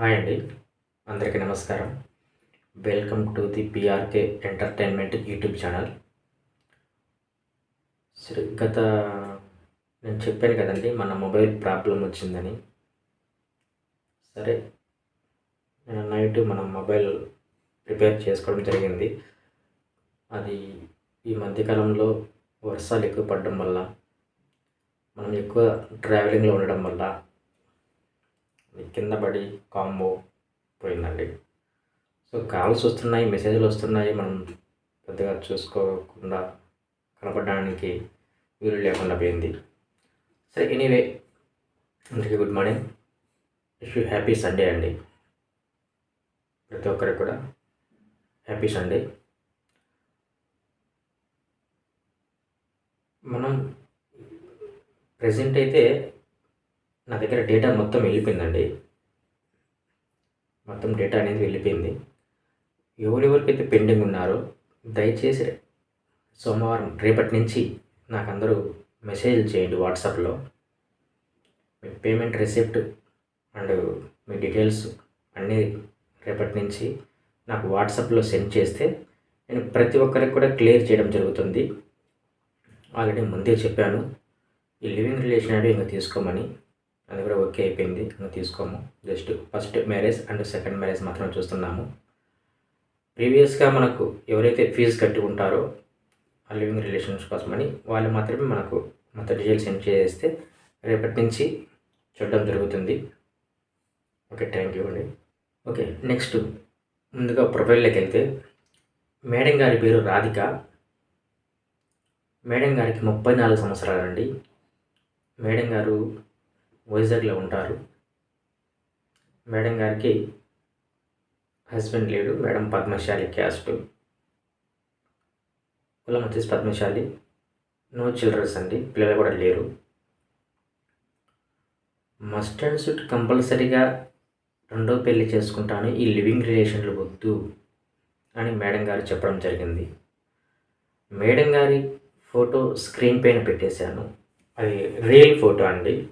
Hi అండి. అందరికీ నమస్కారం. Welcome to the PRK entertainment YouTube channel. సరే గత నేను చెప్పాను కదండి మన మొబైల్ ప్రాబ్లం వచ్చిందని. సరే నేను నైట్ మన మొబైల్ రిపేర్ చేసుకోవడం జరిగింది. అది ఈ మధ్యకాలంలో వర్షాలు ఎక్కువ పడడం వల్ల మనం ఎక్కువ ట్రావెలింగ్లో ఉండడం వల్ల కింద పడి కాంబో పోయిందండి. సో కాల్స్ వస్తున్నాయి మెసేజ్లు వస్తున్నాయి మనం పెద్దగా చూసుకోకుండా కనపడడానికి వీలు లేకుండా పోయింది. సరే ఎనీవే అందరికీ good morning. Wish you happy Sunday అండి. ప్రతి ఒక్కరికి కూడా హ్యాపీ సండే. మనం ప్రజెంట్ అయితే నా దగ్గర డేటా మొత్తం వెళ్ళిపోయిందండి. మొత్తం డేటా అనేది వెళ్ళిపోయింది. ఎవరెవరికైతే పెండింగ్ ఉన్నారో దయచేసి సోమవారం రేపటి నుంచి నాకు అందరూ మెసేజ్ చేయండి వాట్సాప్లో. మీ పేమెంట్ రిసిప్ట్ అండ్ మీ డీటెయిల్స్ అన్నీ రేపటి నుంచి నాకు వాట్సాప్లో సెండ్ చేస్తే నేను ప్రతి ఒక్కరికి కూడా క్లియర్ చేయడం జరుగుతుంది. ఆల్రెడీ ముందే చెప్పాను. ఈ లివింగ్ రిలేషన్ అనేది ఇంకా తీసుకోమని. అది కూడా ఓకే అయిపోయింది. ఇంకా తీసుకోము. Just first marriage and second marriage మాత్రం చూస్తున్నాము. ప్రీవియస్గా మనకు ఎవరైతే ఫీజు కట్టి ఉంటారో ఆ లివింగ్ రిలేషన్స్ కోసమని వాళ్ళు మాత్రమే మనకు మొత్తం డీటెయిల్స్ సెండ్ చేస్తే రేపటి నుంచి చూడడం జరుగుతుంది. ఓకే థ్యాంక్ యూ అండి. ఓకే నెక్స్ట్ ముందుగా ప్రొఫైల్లోకి వెళ్తే మేడం గారి పేరు రాధిక. మేడం గారికి ముప్పై నాలుగు సంవత్సరాలండి. మేడం గారు వైజాగ్లో ఉంటారు. మేడం గారికి హస్బెండ్ లేడు. Madam Padmashali caste. కులం వచ్చేసి పద్మశాలి. నో చిల్డ్రన్స్ అండి. పిల్లలు కూడా లేరు. మస్ట్ అండ్ షుడ్ కంపల్సరీగా రెండో పెళ్ళి చేసుకుంటాను. ఈ లివింగ్ రిలేషన్లు వద్దు అని మేడం గారు చెప్పడం జరిగింది. మేడం గారి ఫోటో స్క్రీన్ పైన పెట్టేశాను. అది రియల్ ఫోటో అండి.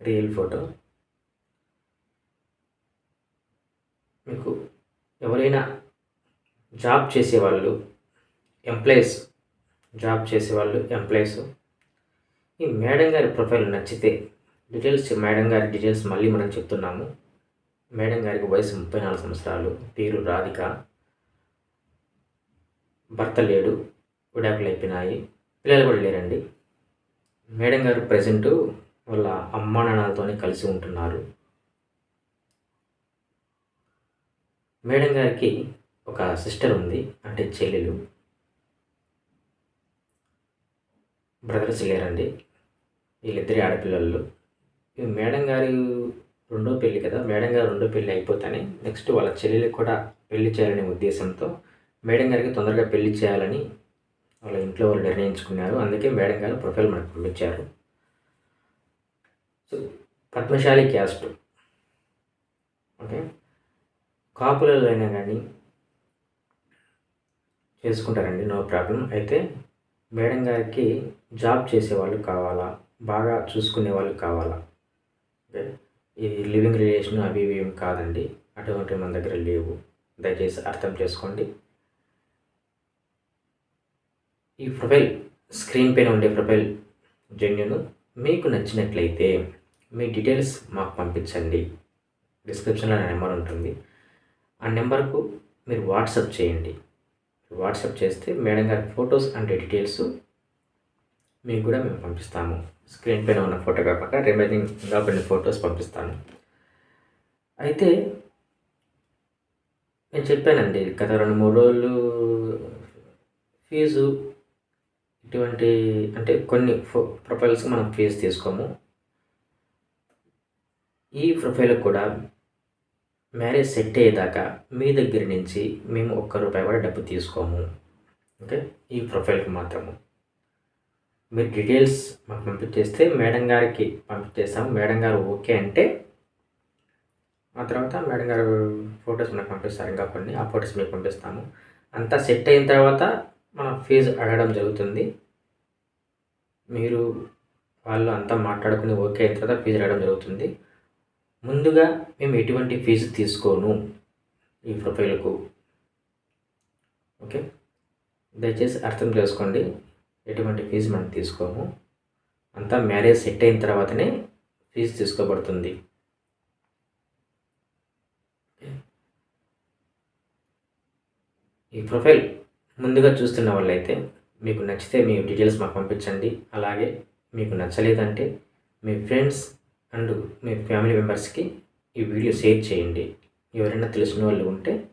Real photo. మీకు ఎవరైనా జాబ్ చేసేవాళ్ళు ఎంప్లాయీస్ జాబ్ చేసేవాళ్ళు ఎంప్లాయీస్ ఈ మేడం గారి ప్రొఫైల్ నచ్చితే డీటెయిల్స్ మేడం గారి డీటెయిల్స్ మళ్ళీ మనం చెప్తున్నాము. మేడం గారికి వయసు ముప్పై నాలుగు సంవత్సరాలు పేరు రాధిక భర్త లేడు విడాకులు అయిపోయినాయి పిల్లలు కూడా లేరండి. మేడం గారు ప్రజెంటు వాళ్ళ అమ్మా నాన్నలతోనే కలిసి ఉంటున్నారు. మేడం గారికి ఒక సిస్టర్ ఉంది అంటే చెల్లెలు. బ్రదర్స్ లేరండి. వీళ్ళిద్దరి ఆడపిల్లలు. మేడం గారి రెండో పెళ్ళి కదా మేడం గారు రెండో పెళ్ళి అయిపోతానే నెక్స్ట్ వాళ్ళ చెల్లెలకు కూడా పెళ్ళి చేయాలనే ఉద్దేశంతో మేడం గారికి తొందరగా పెళ్ళి చేయాలని వాళ్ళ ఇంట్లో వాళ్ళు నిర్ణయించుకున్నారు. అందుకే మేడం గారు ప్రొఫైల్ మనకు పంపించారు. సో పద్మశాలి క్యాస్ట్ ఓకే కాపులలో అయినా కానీ చేసుకుంటారండి నో ప్రాబ్లం అయితే మేడం గారికి జాబ్ చేసేవాళ్ళు కావాలా? బాగా చూసుకునే వాళ్ళు కావాలా? ఓకే ఈ లివింగ్ రిలేషన్ అవి ఇవి ఏం కాదండి. అటువంటి మన దగ్గర లేవు. దయచేసి అర్థం చేసుకోండి. ఈ ప్రొఫైల్ స్క్రీన్ పైన ఉండే ప్రొఫైల్ జెన్యున్ మీకు నచ్చినట్లయితే మీ డీటెయిల్స్ మాకు పంపించండి. డిస్క్రిప్షన్లో నా నెంబర్ ఉంటుంది. ఆ నెంబర్కు మీరు వాట్సాప్ చేయండి. వాట్సాప్ చేస్తే మేడం గారి ఫొటోస్ అండ్ డీటెయిల్స్ మీకు కూడా మేము పంపిస్తాము. స్క్రీన్ పైన ఉన్న ఫోటో కాకుండా రిమైనింగ్ ఇంకా కొన్ని ఫొటోస్ పంపిస్తాను. అయితే నేను చెప్పానండి గత రెండు మూడు రోజులు ఫీజు ఇటువంటి అంటే కొన్ని ఫో ప్రొఫైల్స్ మనం ఫీజు తీసుకోము. ఈ ప్రొఫైల్ కూడా మ్యారేజ్ సెట్ అయ్యేదాకా మీ దగ్గర నుంచి మేము ఒక్క రూపాయి కూడా డబ్బు తీసుకోము. ఓకే? ఈ ప్రొఫైల్కి మాత్రము. మీరు డీటెయిల్స్ మాకు పంపించేస్తే మేడం గారికి పంపించేస్తాము. మేడం గారు ఓకే అంటే ఆ తర్వాత మేడం గారు ఫొటోస్ మనకు పంపిస్తారు ఇంకా కొన్ని. ఆ ఫొటోస్ మీకు పంపిస్తాము. అంతా సెట్ అయిన తర్వాత మనం ఫీజు అడగడం జరుగుతుంది. మీరు వాళ్ళు అంతా మాట్లాడుకుని ఓకే అయిన తర్వాత ఫీజు అడగడం జరుగుతుంది. ముందుగా మేము ఎటువంటి ఫీజు తీసుకోను ఈ ప్రొఫైల్కు. ఓకే? దయచేసి అర్థం చేసుకోండి. ఎటువంటి ఫీజు మనం తీసుకోము. అంతా మ్యారేజ్ సెట్ అయిన తర్వాతనే ఫీజు తీసుకోబడుతుంది. ఈ ప్రొఫైల్ ముందుగా చూస్తున్న వాళ్ళైతే మీకు నచ్చితే మీ డీటెయిల్స్ మాకు పంపించండి. అలాగే మీకు నచ్చలేదంటే మీ ఫ్రెండ్స్ అండ్ మీ ఫ్యామిలీ మెంబర్స్కి ఈ వీడియో షేర్ చేయండి. ఎవరైనా తెలిసిన వాళ్ళు ఉంటే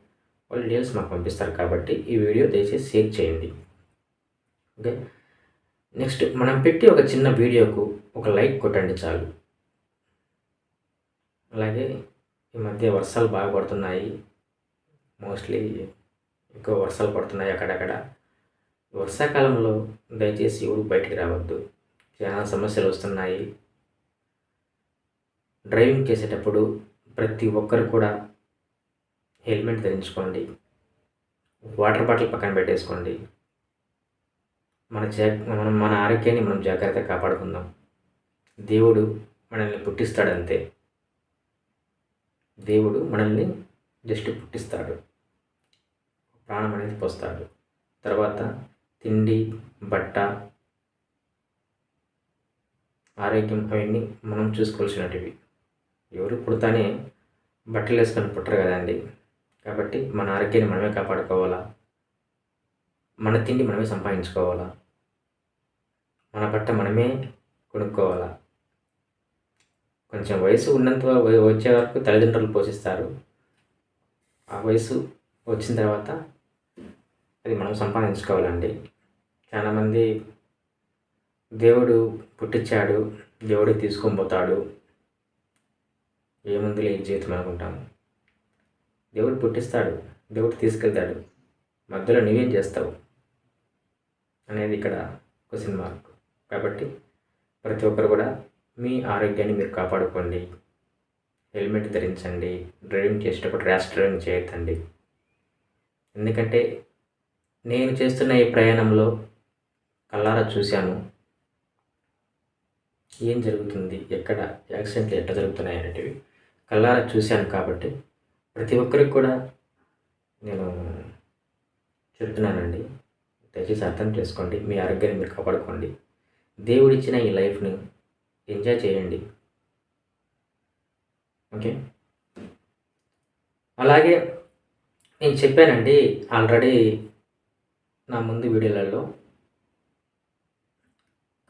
వాళ్ళ డీటెయిల్స్ మాకు పంపిస్తారు కాబట్టి ఈ వీడియో దయచేసి షేర్ చేయండి. ఓకే? నెక్స్ట్ మనం పెట్టి ఒక చిన్న వీడియోకు ఒక లైక్ కొట్టండి చాలు. అలాగే ఈ మధ్య వర్షాలు బాగా పడుతున్నాయి. మోస్ట్లీ ఎక్కువ వర్షాలు పడుతున్నాయి అక్కడక్కడ. వర్షాకాలంలో దయచేసి ఎవరు బయటికి రావద్దు. చాలా సమస్యలు వస్తున్నాయి. డ్రైవింగ్ చేసేటప్పుడు ప్రతి ఒక్కరు కూడా హెల్మెట్ ధరించుకోండి. వాటర్ బాటిల్ పక్కన పెట్టేసుకోండి. మన జా మనం మన ఆరోగ్యాన్ని మనం జాగ్రత్తగా కాపాడుకుందాం. దేవుడు మనల్ని పుట్టిస్తాడంతే. దేవుడు మనల్ని జస్ట్ పుట్టిస్తాడు. ప్రాణం అనేది పోస్తాడు. తర్వాత తిండి బట్ట ఆరోగ్యం అవన్నీ మనం చూసుకోవాల్సినటివి. ఎవరు పుడతానే బట్టలు వేసుకొని పుట్టరు కదండి కాబట్టి మన ఆరోగ్యాన్ని మనమే కాపాడుకోవాలా? మన తిండి మనమే సంపాదించుకోవాలా? మన బట్ట మనమే కొనుక్కోవాలా? కొంచెం వయసు ఉన్నంత వచ్చే వరకు తల్లిదండ్రులు పోషిస్తారు. ఆ వయసు వచ్చిన తర్వాత అది మనం సంపాదించుకోవాలండి. చాలామంది దేవుడు పుట్టించాడు దేవుడు తీసుకొని పోతాడు. ఏముంది ఈ జీవితం అనుకుంటాము? దేవుడు పుట్టిస్తాడు దేవుడు తీసుకెళ్తాడు. మధ్యలో నువ్వేం చేస్తావు? అనేది ఇక్కడ క్వశ్చన్ మార్క్ కాబట్టి ప్రతి ఒక్కరు కూడా మీ ఆరోగ్యాన్ని మీరు కాపాడుకోండి. హెల్మెట్ ధరించండి. డ్రైవింగ్ చేసేటప్పుడు ర్యాష్ డ్రైవింగ్ చేయొద్దండి. ఎందుకంటే నేను చేస్తున్న ఈ ప్రయాణంలో కల్లారా చూశాను. ఏం జరుగుతుంది? ఎక్కడ యాక్సిడెంట్లు ఎట్లా జరుగుతున్నాయి అనేటివి కళ్ళారా చూశాను కాబట్టి ప్రతి ఒక్కరికి కూడా నేను చెప్తున్నానండి. దయచేసి అర్థం చేసుకోండి. మీ ఆరోగ్యాన్ని మీరు కాపాడుకోండి. దేవుడిచ్చిన ఈ లైఫ్ని ఎంజాయ్ చేయండి. ఓకే? అలాగే నేను చెప్పానండి ఆల్రెడీ నా ముందు వీడియోలలో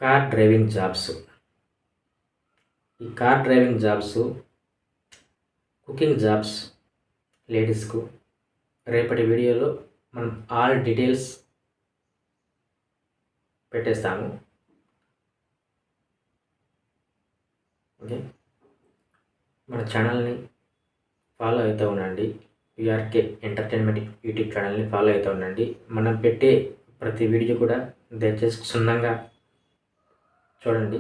కార్ డ్రైవింగ్ జాబ్స్. ఈ car driving jobs cooking jobs లేడీస్కు రేపటి వీడియోలో మనం ఆల్ డీటెయిల్స్ పెట్టేస్తాము. ఓకే మన ఛానల్ని ఫాలో అవుతూ ఉండండి. విఆర్కే ఎంటర్టైన్మెంట్ యూట్యూబ్ ఛానల్ని ఫాలో అవుతూ ఉండండి. మనం పెట్టే ప్రతి వీడియో కూడా దయచేసి క్షుణ్ణంగా చూడండి.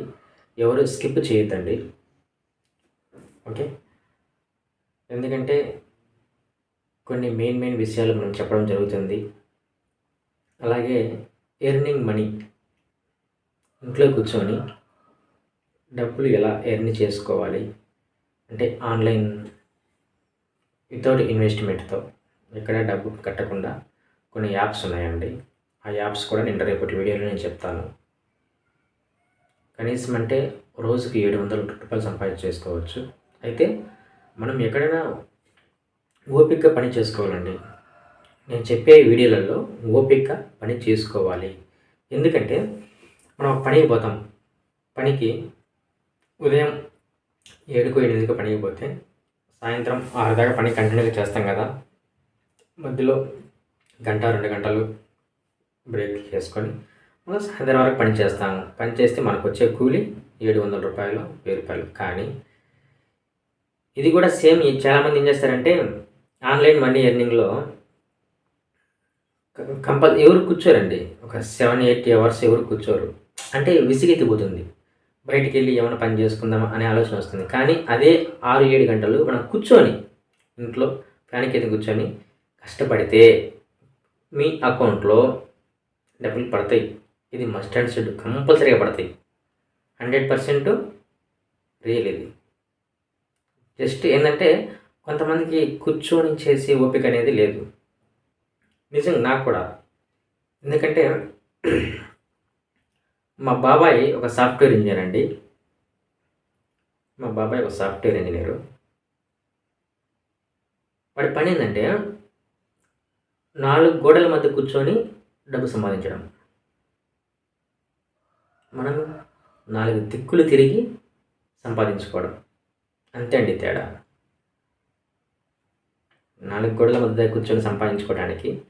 ఎవరు స్కిప్ చేయొద్దండి. ఓకే ఎందుకంటే కొన్ని మెయిన్ మెయిన్ విషయాలు మనం చెప్పడం జరుగుతుంది. అలాగే ఎర్నింగ్ మనీ ఇంట్లో కూర్చొని డబ్బులు ఎలా ఎర్న్ చేసుకోవాలి? అంటే ఆన్లైన్ వితౌట్ ఇన్వెస్ట్మెంట్తో ఎక్కడ డబ్బు కట్టకుండా కొన్ని యాప్స్ ఉన్నాయండి. ఆ యాప్స్ కూడా నేను రేపటి వీడియోలో నేను చెప్తాను. కనీసం అంటే రోజుకి ఏడు వందల రూపాయలు సంపాదించేసుకోవచ్చు. అయితే మనం ఎక్కడైనా ఓపిక పని చేసుకోవాలండి. నేను చెప్పే వీడియోలలో ఓపిక పని చేసుకోవాలి. ఎందుకంటే మనం పనికి పోతాం. పనికి ఉదయం ఏడుకో ఎనిమిదికి పనికి పోతే సాయంత్రం ఆరు దాకా పని కంటిన్యూగా చేస్తాం కదా. మధ్యలో గంట రెండు గంటలు బ్రేక్ చేసుకొని మళ్ళీ సాయంత్రం వరకు పని చేస్తాము పని చేస్తే మనకు వచ్చే కూలి ఏడు వందల రూపాయలు వెయ్యి రూపాయలు. కానీ ఇది కూడా సేమ్ చాలామంది ఏం చేస్తారంటే ఆన్లైన్ మనీ ఎర్నింగ్లో కంపల్ ఎవరు కూర్చోరండి. ఒక సెవెన్ ఎయిట్ అవర్స్ ఎవరు కూర్చోరు. అంటే విసిగెత్తిపోతుంది. బయటికి వెళ్ళి ఏమైనా పని చేసుకుందాం అనే ఆలోచన వస్తుంది. కానీ అదే ఆరు ఏడు గంటలు మనం కూర్చొని ఇంట్లో ఫ్యాన్ కింద కూర్చొని కష్టపడితే మీ అకౌంట్లో డబ్బులు పడతాయి. ఇది మస్ట్ అండ్ షుడ్ కంపల్సరీగా పడతాయి. హండ్రెడ్ పర్సెంట్ రియల్ ఇది. జస్ట్ ఏంటంటే కొంతమందికి కూర్చొని చేసే ఓపిక అనేది లేదు. నిజంగా నాకు కూడా. ఎందుకంటే మా బాబాయ్ ఒక సాఫ్ట్వేర్ ఇంజనీర్ అండి. మా బాబాయ్ ఒక సాఫ్ట్వేర్ ఇంజనీరు. వాడి పని ఏంటంటే నాలుగు గోడల మధ్య కూర్చొని డబ్బు సంపాదించడం. మనం నాలుగు దిక్కులు తిరిగి సంపాదించుకోవడం. అంతే అండి తేడా. నాలుగు గోడల మధ్య కూర్చొని సంపాదించుకోవడానికి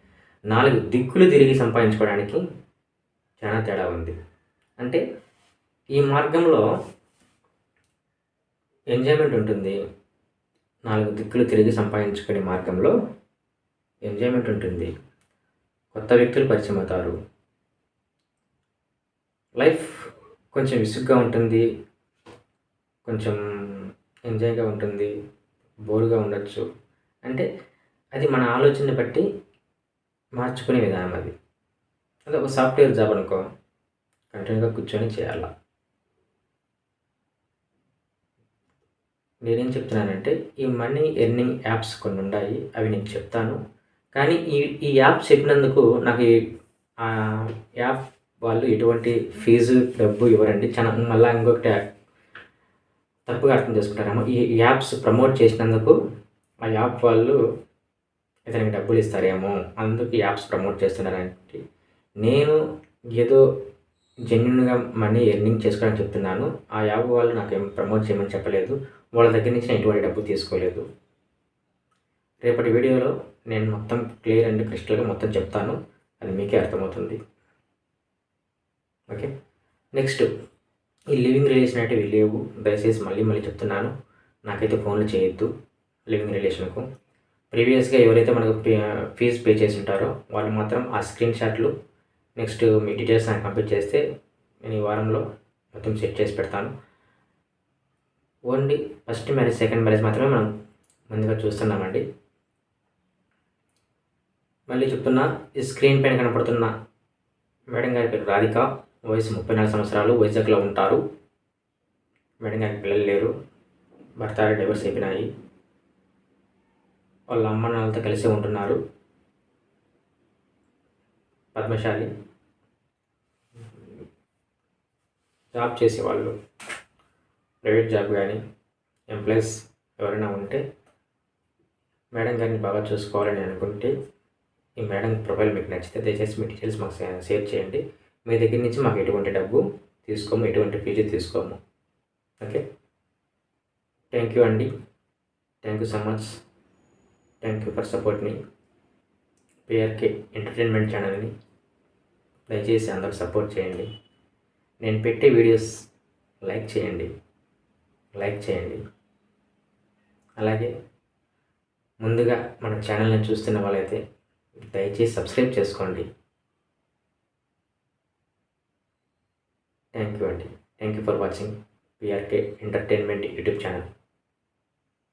నాలుగు దిక్కులు తిరిగి సంపాదించుకోవడానికి చాలా తేడా ఉంది. అంటే ఈ మార్గంలో ఎంజాయ్మెంట్ ఉంటుంది. నాలుగు దిక్కులు తిరిగి సంపాదించుకునే మార్గంలో ఎంజాయ్మెంట్ ఉంటుంది. కొత్త వ్యక్తులు పరిచయం అవుతారు. లైఫ్ కొంచెం విసుగ్గా ఉంటుంది. కొంచెం ఎంజాయ్గా ఉంటుంది బోర్గా ఉండొచ్చు. అంటే అది మన ఆలోచనని బట్టి మార్చుకునే విధానం అది. అదే ఒక సాఫ్ట్వేర్ జాబ్ అనుకో కంటిన్యూగా కూర్చొని చేయాలా? నేనేం చెప్తున్నానంటే ఈ మనీ ఎర్నింగ్ యాప్స్ కొన్ని ఉన్నాయి అవి నేను చెప్తాను. కానీ ఈ ఈ యాప్ చెప్పినందుకు నాకు ఈ యాప్ వాళ్ళు ఎటువంటి ఫీజు డబ్బు ఇవ్వరండి. చాలా మళ్ళీ ఇంకొకటి తప్పుగా అర్థం చేసుకుంటారేమో. ఈ యాప్స్ ప్రమోట్ చేసినందుకు ఆ యాప్ వాళ్ళు ఇతనికి డబ్బులు ఇస్తారేమో అందుకు యాప్స్ ప్రమోట్ చేస్తున్నారంటే నేను ఏదో జెన్యున్గా మనీ ఎర్నింగ్ చేసుకోవడానికి చెప్తున్నాను. ఆ యాప్ వాళ్ళు నాకు ఏం ప్రమోట్ చేయమని చెప్పలేదు. వాళ్ళ దగ్గర నుంచి నేను ఎటువంటి డబ్బు తీసుకోలేదు. రేపటి వీడియోలో నేను మొత్తం క్లియర్ అండ్ క్రిస్టల్గా మొత్తం చెప్తాను. అది మీకే అర్థమవుతుంది. ఓకే? నెక్స్ట్. ఈ లివింగ్ రిలేషన్ అంటే లేవు. దయచేసి మళ్ళీ మళ్ళీ చెప్తున్నాను. నాకైతే ఫోన్లు చేయొద్దు లివింగ్ రిలేషన్కు. ప్రీవియస్గా ఎవరైతే మనకు ఫీజు పే చేసి ఉంటారో వాళ్ళు మాత్రం ఆ స్క్రీన్ షాట్లు నెక్స్ట్ మీ డీటెయిల్స్ నాకు కంప్లీట్ చేస్తే నేను ఈ వారంలో మొత్తం సెట్ చేసి పెడతాను. Only first marriage second marriage మాత్రమే మనం ముందుగా చూస్తున్నామండి. మళ్ళీ చెప్తున్నా ఈ స్క్రీన్ పైన కనపడుతున్న మేడం గారి పేరు రాధిక. వయసు ముప్పై నాలుగు సంవత్సరాలు వైజాగ్లో ఉంటారు. మేడం గారికి పిల్లలు లేరు. భర్త డైవర్స్ అయిపోయినాయి. వాళ్ళ అమ్మ నాన్నలతో కలిసి ఉంటున్నారు. పద్మశాలి. జాబ్ చేసేవాళ్ళు. ప్రైవేట్ జాబ్ కానీ ఎంప్లాయీస్ ఎవరైనా ఉంటే మేడం గారిని బాగా చూసుకోవాలని అనుకుంటే ఈ మేడం ప్రొఫైల్ మీకు నచ్చితే దయచేసి మీ డీటెయిల్స్ మాకు షేర్ చేయండి. మీ దగ్గర నుంచి మాకు ఎటువంటి డబ్బు తీసుకోము ఎటువంటి ఫీజు తీసుకోము. ఓకే? థ్యాంక్ యూ అండి. Thank you so much thank you for సపోర్ట్ని పిఆర్కే ఎంటర్టైన్మెంట్ ఛానల్ని దయచేసి అందరూ సపోర్ట్ చేయండి. నేను పెట్టే వీడియోస్ లైక్ చేయండి. లైక్ చేయండి. అలాగే ముందుగా మన ఛానల్ని చూస్తున్న వాళ్ళైతే దయచేసి సబ్స్క్రైబ్ చేసుకోండి. థ్యాంక్ యూ అండి thank you for watching PRK entertainment YouTube channel